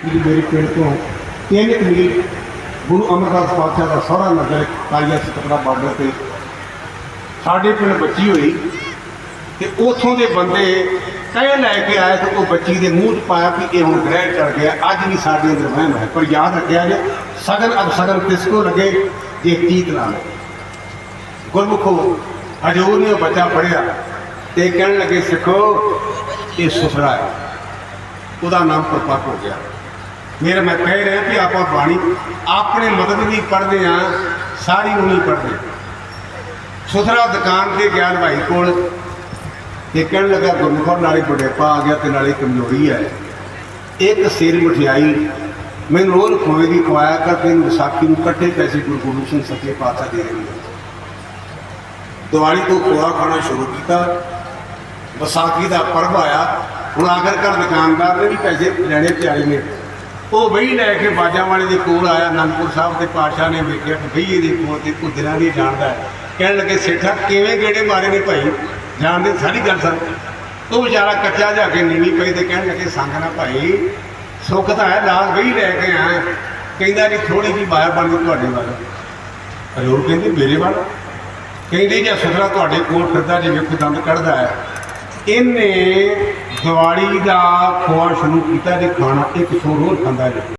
ਕਿ ਮੇਰੇ ਪਿੰਡ ਤੋਂ ਤਿੰਨ ਕੁ ਮੀਲ ਗੁਰੂ ਅਮਰਦਾਸ ਪਾਤਸ਼ਾਹ ਦਾ ਸਹੁਰਾ ਨਗਰ ਕਾਇਆ ਸਤਰਾ ਬਾਰਡਰ ਤੇ ਸਾਡੇ ਪਿੰਡ ਬੱਚੀ ਹੋਈ ਤੇ ਉਥੋਂ ਦੇ ਬੰਦੇ ਕਹਿ ਲੈ ਕੇ ਆਏ ਤੇ ਉਹ ਬੱਚੀ ਦੇ ਮੂੰਹ 'ਚ ਪਾਇਆ ਕਿ ਇਹ ਹੁਣ ਗ੍ਰਹਿਣ ਚੜ ਗਿਆ, ਅੱਜ ਵੀ ਸਾਡੇ ਅੰਦਰ ਵਹਿਮ ਹੈ, ਪਰ ਯਾਦ ਰੱਖਿਆ ਜੇ, ਸਗਨ ਅਬ ਸਗਨ ਕਿਸਕੋ ਲੱਗੇ? ਜੇ ਤੀਤ ਨਾਲ। ਗੁਰਮੁਖੋ ਹਜੂਰ ਨੇ ਉਹ ਬੱਚਾ ਪੜਿਆ ਤੇ ਕਹਿਣ ਲੱਗੇ, ਸਿੱਖੋ, ਇਹ ਸੁਸਰਾ ਹੈ। ਉਹਦਾ ਨਾਮ ਪ੍ਰਪਾਕ ਹੋ ਗਿਆ। ਮੇਰਾ ਮੈਂ ਕਹਿ ਰਿਹਾ ਕਿ ਆਪਾਂ ਬਾਣੀ ਆਪਣੇ ਮਦਦ ਵੀ ਪੜ੍ਹਦੇ ਆ ਸਾਰੀ ਨੂੰ ਨਹੀਂ ਪੜ੍ਹਦੇ ਸੁਥਰਾ ਦੁਕਾਨ ਤੇ ਗਿਆ ਭਾਈ ਕੋਲ ਤੇ ਕਹਿਣ ਲੱਗਾ, ਗੁਰਮੁਖੋ, ਨਾਲੇ ਬੁਢੇਪਾ ਆ ਗਿਆ ਤੇ ਨਾਲੇ ਕਮਜ਼ੋਰੀ ਹੈ। ਇੱਕ ਸਿਰ ਮਠਿਆਈ, ਮੈਨੂੰ ਰੋਜ਼ ਖੋਏ ਦੀ ਖਵਾਇਆ ਕਰ, ਤੈਨੂੰ ਵਿਸਾਖੀ ਨੂੰ ਇਕੱਠੇ ਪੈਸੇ ਗੁਰੂ ਗੋਬਿੰਦ ਸਿੰਘ ਸੱਚੇ ਪਾਤਸ਼ਾਹ ਦੇ ਰਹੇ ਨੇ। ਦੀਵਾਲੀ ਤੋਂ ਖੋਆ ਖਾਣਾ ਸ਼ੁਰੂ ਕੀਤਾ। ਵਿਸਾਖੀ ਦਾ ਪਰਬ ਆਇਆ। ਹੁਣ ਆਖਰਕਾਰ ਦੁਕਾਨਦਾਰ ਨੇ ਵੀ ਪੈਸੇ ਲੈਣੇ ਪਿਆਰੇ ਨੇ। ਉਹ ਵਹੀ ਲੈ ਕੇ ਬਾਜਾਂ ਵਾਲੇ ਦੇ ਕੋਲ ਆਇਆ, ਅਨੰਦਪੁਰ ਸਾਹਿਬ ਦੇ ਪਾਤਸ਼ਾਹ ਨੇ ਵੇਖਿਆ ਕਿ ਵਹੀ ਇਹਦੇ ਕੋਲ ਤੇ ਕੁਦਰਾਂ ਦੀ ਜਾਣਦਾ ਕਹਿਣ ਲੱਗੇ, ਸੇਠਾ, ਕਿਵੇਂ ਗੇੜੇ ਮਾਰੇ ਨੇ ਭਾਈ? ਜਾਣਦੇ ਸਾਰੀ ਗੱਲ ਸਰ ਉਹ ਵਿਚਾਰਾ ਕੱਚਾ ਜਾ ਕੇ ਨੀਵੀਂ ਪਈ ਤੇ ਕਹਿਣ ਲੱਗੇ, ਸੰਗ ਨਾ ਭਾਈ, ਸੁੱਖ ਤਾਂ ਹੈ ਲਾਲ ਵਹੀ ਲੈ ਕੇ ਆਇਆ ਕਹਿੰਦਾ ਜੀ ਥੋੜੀ ਜਿਹੀ ਮਾਇਆ ਬਣ ਗਈ ਤੁਹਾਡੇ ਵੱਲ। ਹਜ਼ੂਰ ਕਹਿੰਦੇ, ਮੇਰੇ ਵੱਲ? ਕਹਿੰਦੇ, ਜੇ ਸੁਥਰਾ ਤੁਹਾਡੇ ਕੋਲ ਫਿਰਦਾ, ਜੇ ਵੇਖੋ ਦੰਦ ਕੱਢਦਾ ਹੈ। ਇਹਨੇ ਦਿਵਾਲੀ ਦਾ ਖੋਆ ਸ਼ੁਰੂ ਕੀਤਾ ਜੇ ਖਾਣਾ ਇੱਕ ਸੌ ਰੋਜ਼ ਖਾਂਦਾ ਜੇ